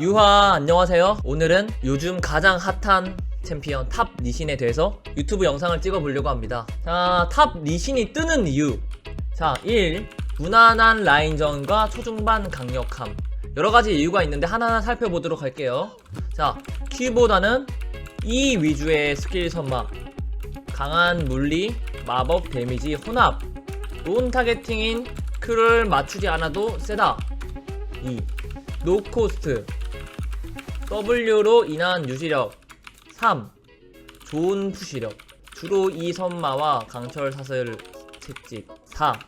유하 안녕하세요. 오늘은 요즘 가장 핫한 챔피언 탑 리신에 대해서 유튜브 영상을 찍어 보려고 합니다. 자, 탑 리신이 뜨는 이유. 자, 1. 무난한 라인전과 초중반 강력함. 여러 가지 이유가 있는데 하나하나 살펴보도록 할게요. 자, Q보다는 E 위주의 스킬 선마. 강한 물리, 마법 데미지 혼합. 론 타겟팅인 Q를 맞추지 않아도 세다. 2. 노코스트. W로 인한 유지력. 3. 좋은 푸시력. 주로 이 선마와 강철 사슬 채찍. 4.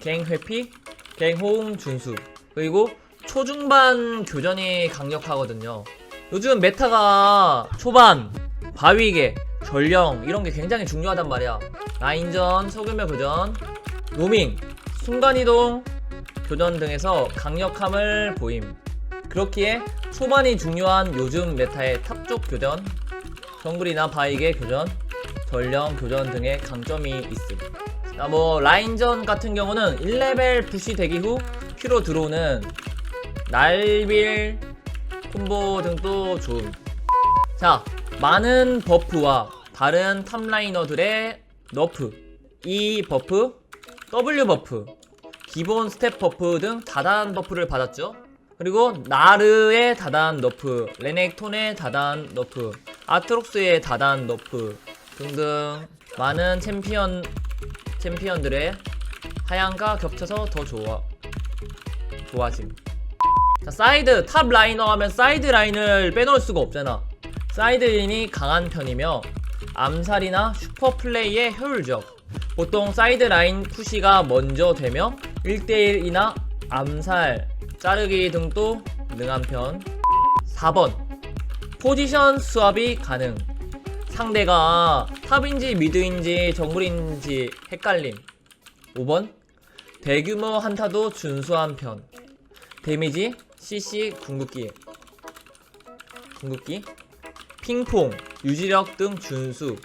갱 회피, 갱 호응 준수. 그리고 초중반 교전이 강력하거든요. 요즘 메타가 초반, 바위계, 전령 이런 게 굉장히 중요하단 말이야. 라인전, 소규모 교전, 로밍, 순간이동, 교전 등에서 강력함을 보임 그렇기에 초반이 중요한 요즘 메타의 탑쪽 교전, 정글이나 바이게 교전, 전령 교전 등의 강점이 있음. 자, 뭐 라인전 같은 경우는 1레벨 푸시 대기 후 큐로 들어오는 날빌 콤보 등도 좋음. 자, 많은 버프와 다른 탑라이너들의 너프, E 버프, W 버프, 기본 스텝 버프 등 다단 버프를 받았죠. 그리고 나르의 다단 너프, 레넥톤의 다단 너프, 아트록스의 다단 너프 등등 많은 챔피언 챔피언들의 하향과 겹쳐서 더 좋아 좋아짐. 자 사이드 탑 라이너 하면 사이드 라인을 빼놓을 수가 없잖아. 사이드 라인이 강한 편이며 암살이나 슈퍼 플레이에 효율적. 보통 사이드 라인 푸시가 먼저 되며 1대1이나 암살, 자르기 등도 능한 편. 4번. 포지션 수합이 가능. 상대가 탑인지 미드인지 정글인지 헷갈림. 5번. 대규모 한타도 준수한 편. 데미지, CC, 궁극기. 궁극기. 핑퐁, 유지력 등 준수.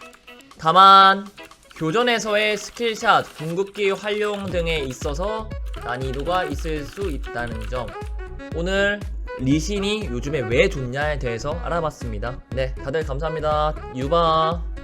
다만 교전에서의 스킬샷, 궁극기 활용 등에 있어서 난이도가 있을 수 있다는 점. 오늘 리신이 요즘에 왜 좋냐에 대해서 알아봤습니다. 네, 다들 감사합니다. 유바.